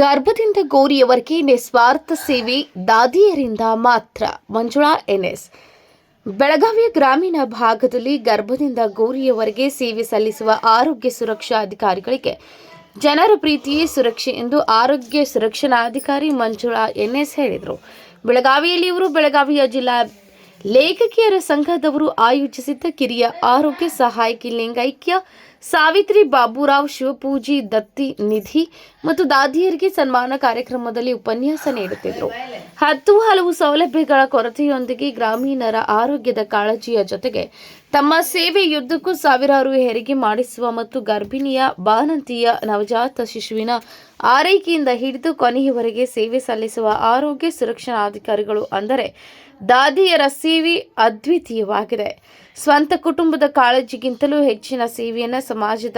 ಗರ್ಭದಿಂದ ಗೋರಿಯವರೆಗೆ ನಿಸ್ವಾರ್ಥ ಸೇವೆ ದಾದಿಯರಿಂದ ಮಾತ್ರ. ಮಂಜುಳಾ, ಎನ್ಎಸ್. ಬೆಳಗಾವಿಯ ಗ್ರಾಮೀಣ ಭಾಗದಲ್ಲಿ ಗರ್ಭದಿಂದ ಗೋರಿಯವರೆಗೆ ಸೇವೆ ಸಲ್ಲಿಸುವ ಆರೋಗ್ಯ ಸುರಕ್ಷಾ ಅಧಿಕಾರಿಗಳಿಗೆ ಜನರ ಪ್ರೀತಿಯೇ ಸುರಕ್ಷೆ ಎಂದು ಆರೋಗ್ಯ ಸುರಕ್ಷಣಾಧಿಕಾರಿ ಮಂಜುಳಾ, ಎನ್ಎಸ್ ಹೇಳಿದರು. ಬೆಳಗಾವಿಯಲ್ಲಿ ಇವರು ಬೆಳಗಾವಿಯ ಜಿಲ್ಲಾ ಲೇಖಕಿಯರ ಸಂಘದವರು ಆಯೋಜಿಸಿದ್ದ ಕಿರಿಯ ಆರೋಗ್ಯ ಸಹಾಯಕಿ ಲಿಂಗೈಕ್ಯ ಸಾವಿತ್ರಿ ಬಾಬುರಾವ್ ಶಿವಪೂಜಿ ದತ್ತಿ ನಿಧಿ ಮತ್ತು ದಾದಿಯರಿಗೆ ಸನ್ಮಾನ ಕಾರ್ಯಕ್ರಮದಲ್ಲಿ ಉಪನ್ಯಾಸ ನೀಡುತ್ತಿದ್ದರು. ಹತ್ತು ಹಲವು ಸೌಲಭ್ಯಗಳ ಕೊರತೆಯೊಂದಿಗೆ ಗ್ರಾಮೀಣರ ಆರೋಗ್ಯದ ಕಾಳಜಿಯ ಜೊತೆಗೆ ತಮ್ಮ ಸೇವೆಯುದ್ದಕ್ಕೂ ಸಾವಿರಾರು ಹೆರಿಗೆ ಮಾಡಿಸುವ ಮತ್ತು ಗರ್ಭಿಣಿಯ ಬಾಣಂತಿಯ ನವಜಾತ ಶಿಶುವಿನ ಆರೈಕೆಯಿಂದ ಹಿಡಿದು ಕೊನೆಯವರೆಗೆ ಸೇವೆ ಸಲ್ಲಿಸುವ ಆರೋಗ್ಯ ಸುರಕ್ಷಣಾಧಿಕಾರಿಗಳು ಅಂದರೆ ದಾದಿಯರ ಸೇವೆ ಅದ್ವಿತೀಯವಾಗಿದೆ. ಸ್ವಂತ ಕುಟುಂಬದ ಕಾಳಜಿಗಿಂತಲೂ ಹೆಚ್ಚಿನ ಸೇವೆಯನ್ನು ಸಮಾಜದ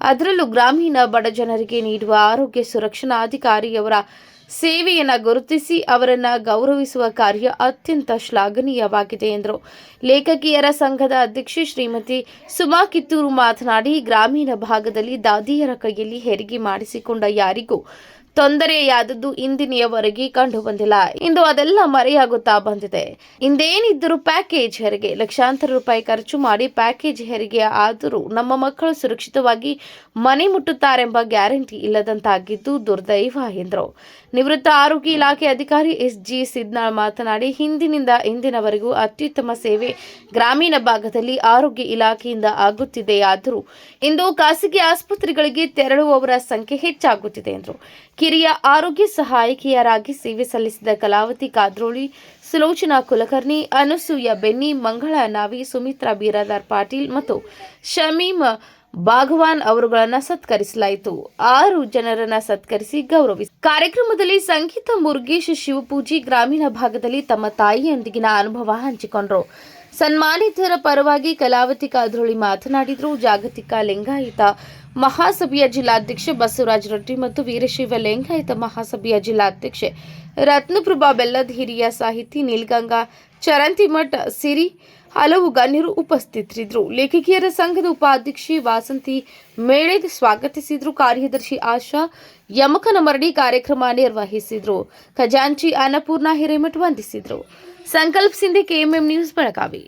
ಅದರಲ್ಲೂ ಗ್ರಾಮೀಣ ಬಡ ಜನರಿಗೆ ನೀಡುವ ಆರೋಗ್ಯ ಸುರಕ್ಷಣಾಧಿಕಾರಿಯವರ ಸೇವೆಯನ್ನು ಗುರುತಿಸಿ ಅವರನ್ನು ಗೌರವಿಸುವ ಕಾರ್ಯ ಅತ್ಯಂತ ಶ್ಲಾಘನೀಯವಾಗಿದೆ ಎಂದರು. ಲೇಖಕಿಯರ ಸಂಘದ ಅಧ್ಯಕ್ಷೆ ಶ್ರೀಮತಿ ಸುಮಾ ಕಿತ್ತೂರು ಮಾತನಾಡಿ, ಗ್ರಾಮೀಣ ಭಾಗದಲ್ಲಿ ದಾದಿಯರ ಕೈಯಲ್ಲಿ ಹೆರಿಗೆ ಮಾಡಿಸಿಕೊಂಡ ಯಾರಿಗೂ ತೊಂದರೆಯಾದದ್ದು ಇಂದಿನವರೆಗೆ ಕಂಡು ಬಂದಿಲ್ಲ ಇಂದು ಅದೆಲ್ಲ ಮರೆಯಾಗುತ್ತಾ ಬಂದಿದೆ. ಇಂದೇನಿದ್ದರೂ ಪ್ಯಾಕೇಜ್ ಹೆರಿಗೆ, ಲಕ್ಷಾಂತರ ರೂಪಾಯಿ ಖರ್ಚು ಮಾಡಿ ಪ್ಯಾಕೇಜ್ ಹೆರಿಗೆ ಆದರೂ ನಮ್ಮ ಮಕ್ಕಳು ಸುರಕ್ಷಿತವಾಗಿ ಮನೆ ಮುಟ್ಟುತ್ತಾರೆಂಬ ಗ್ಯಾರಂಟಿ ಇಲ್ಲದಂತಾಗಿದ್ದು ದುರ್ದೈವ ಎಂದರು. ನಿವೃತ್ತ ಆರೋಗ್ಯ ಇಲಾಖೆ ಅಧಿಕಾರಿ ಎಸ್. ಜಿ. ಸಿದ್ನಾಳ್ ಮಾತನಾಡಿ, ಹಿಂದಿನಿಂದ ಇಂದಿನವರೆಗೂ ಅತ್ಯುತ್ತಮ ಸೇವೆ ಗ್ರಾಮೀಣ ಭಾಗದಲ್ಲಿ ಆರೋಗ್ಯ ಇಲಾಖೆಯಿಂದ ಆಗುತ್ತಿದೆಯಾದರೂ ಇಂದು ಖಾಸಗಿ ಆಸ್ಪತ್ರೆಗಳಿಗೆ ತೆರಳುವವರ ಸಂಖ್ಯೆ ಹೆಚ್ಚಾಗುತ್ತಿದೆ ಎಂದರು. ಕಿರಿಯ ಆರೋಗ್ಯ ಸಹಾಯಕಿಯರಾಗಿ ಸೇವೆ ಸಲ್ಲಿಸಿದ ಕಲಾವತಿ ಕಾದ್ರೋಳಿ, ಸುಲೋಚನಾ ಕುಲಕರ್ಣಿ, ಅನಸೂಯ ಬೆನ್ನಿ, ಮಂಗಳ ನಾವಿ, ಸುಮಿತ್ರಾ ಬೀರಾದಾರ್ ಪಾಟೀಲ್ ಮತ್ತು ಶಮೀಮ್ ಭಾಗವಾನ್ ಅವರುಗಳನ್ನ ಸತ್ಕರಿಸಲಾಯಿತು. ಆರು ಜನರನ್ನ ಸತ್ಕರಿಸಿ ಗೌರವಿಸಿ ಕಾರ್ಯಕ್ರಮದಲ್ಲಿ ಸಂಗೀತ ಮುರುಗೇಶ್ ಶಿವಪೂಜಿ ಗ್ರಾಮೀಣ ಭಾಗದಲ್ಲಿ ತಮ್ಮ ತಾಯಿಯೊಂದಿಗಿನ ಅನುಭವ ಹಂಚಿಕೊಂಡರು. ಸನ್ಮಾನಿತರ ಪರವಾಗಿ ಕಲಾವತಿ ಕಾದ್ರೋಳಿ ಮಾತನಾಡಿದರು. ಜಾಗತಿಕ ಲಿಂಗಾಯತ ಮಹಾಸಭೆಯ ಜಿಲ್ಲಾಧ್ಯಕ್ಷೆ ಬಸವರಾಜ ರೊಟ್ಟಿ ಮತ್ತು ವೀರಶೈವ ಲಿಂಗಾಯತ ಮಹಾಸಭೆಯ ಜಿಲ್ಲಾಧ್ಯಕ್ಷೆ ರತ್ನಪ್ರಭಾ ಬೆಲ್ಲದ ಹಿರಿಯ ಸಾಹಿತಿ ನೀಲ್ಗಂಗಾ ಚರಂತಿಮಠ ಸಿರಿ ಹಲವು ಗಣ್ಯರು ಉಪಸ್ಥಿತರಿದ್ದರು. ಲೇಖಕಿಯರ ಸಂಘದ ಉಪಾಧ್ಯಕ್ಷೆ ವಾಸಂತಿ ಮೇಳೆದ್ ಸ್ವಾಗತಿಸಿದ್ರು. ಕಾರ್ಯದರ್ಶಿ ಆಶಾ ಯಮಕನ ಮರಡಿ ಕಾರ್ಯಕ್ರಮ ನಿರ್ವಹಿಸಿದ್ರು. ಖಜಾಂಚಿ ಅನ್ನಪೂರ್ಣ ಹಿರೇಮಠ ವಂದಿಸಿದ್ರು. ಸಂಕಲ್ಪ ಸಿಂಧೆ ಕೆಎಂಎಂ ನ್ಯೂಸ್ ಬೆಳಗಾವಿ.